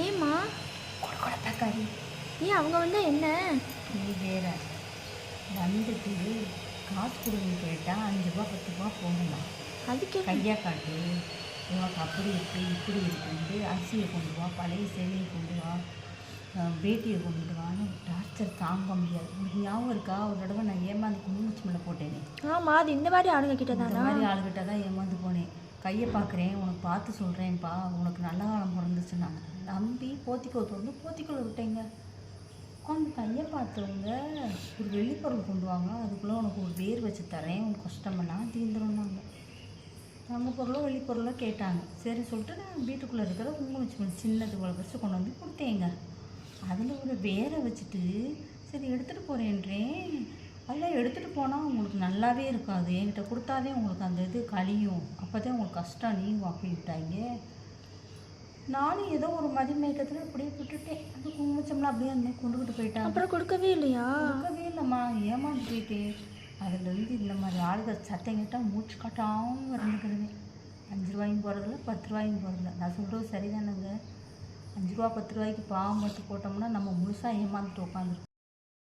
ஏம்மா? கொடுக்கடத்தாக்காரி ஏன் அவங்க வந்தா என்ன? நீ வேற. வந்துட்டு காசு கொடுங்க கேட்டால் அஞ்சு ரூபா பத்து ரூபா போடலாம் அதுக்கு? கையை காட்டு. உனக்கு அப்படி இருக்கு இப்படி இருக்குன்ட்டு அரிசியை கொண்டு வா பழைய சேலையை கொண்டு வா அஹ் வேட்டியை கொண்டு வான்னு டார்ச்சர் தாங்க முடியாது. உனக்கு ஞாபகம் இருக்கா? ஒரு தடவை நான் ஏமாந்து குங்குமச்சி மேலே போட்டேனே. ஆமா அது இந்த மாதிரி ஆளுங்க கிட்ட இந்த தானா? மாதிரி ஆளுகிட்ட தான் ஏமாந்து போனேன். கையை பார்க்குறேன் உனக்கு பார்த்து சொல்கிறேன்ப்பா உனக்கு நல்ல காலம் பிறந்துச்சு நம்பி போத்திக்கோ திறந்து போத்திக்கொள்ள விட்டேங்க. உட்காந்து கையை பார்த்தவங்க ஒரு வெள்ளிப்பொருள் கொண்டு வாங்க அதுக்குள்ளே உனக்கு ஒரு வேர் வச்சு தரேன் உனக்கு கஷ்டமெல்லாம் தீந்துருந்தாங்க தங்க பொருளோ வெள்ளிப்பொருளோ கேட்டாங்க. சரி சொல்லிட்டு நான் வீட்டுக்குள்ளே இருக்கிற குங்குமம் வச்சு சின்னது இவ்வளோ வச்சு கொண்டு வந்து கொடுத்தேங்க. அதில் ஒரு வேரை வச்சுட்டு சரி எடுத்துகிட்டு போகிறேன்றேன் அதெல்லாம் எடுத்துகிட்டு போனால் உங்களுக்கு நல்லாவே இருக்காது. என்கிட்ட கொடுத்தாதே உங்களுக்கு அந்த இது கழியும். அப்போ தான் உங்களுக்கு கஷ்டம் நீங்கும் அப்படி விட்டாங்க நானும் ஏதோ ஒரு மதிமயக்கத்தில் அப்படியே விட்டுட்டேன். அந்த குங்குமச்சம்லாம் அப்படியே அந்த கொண்டுக்கிட்டு போயிட்டாங்க. அப்புறம் கொடுக்கவே இல்லையா? கொடுக்கவே இல்லைம்மா. ஏமாந்து போயிட்டேன் அதுலேருந்து இந்த மாதிரி ஆளுகள் சத்தம் கேட்டால் மூச்சு காட்டாமல் இருந்துக்கிறேன் அஞ்சு ரூபாயும் போகிறதில்ல பத்து ரூபாயும் போகிறதில்ல நான் சொல்கிறது சரிதானங்க அஞ்சு ரூபா பத்து ரூபாய்க்கு பாவம் மட்டும் போட்டோம்னா நம்ம முழுசாக ஏமாந்துட்டு உட்காந்துருக்கோம்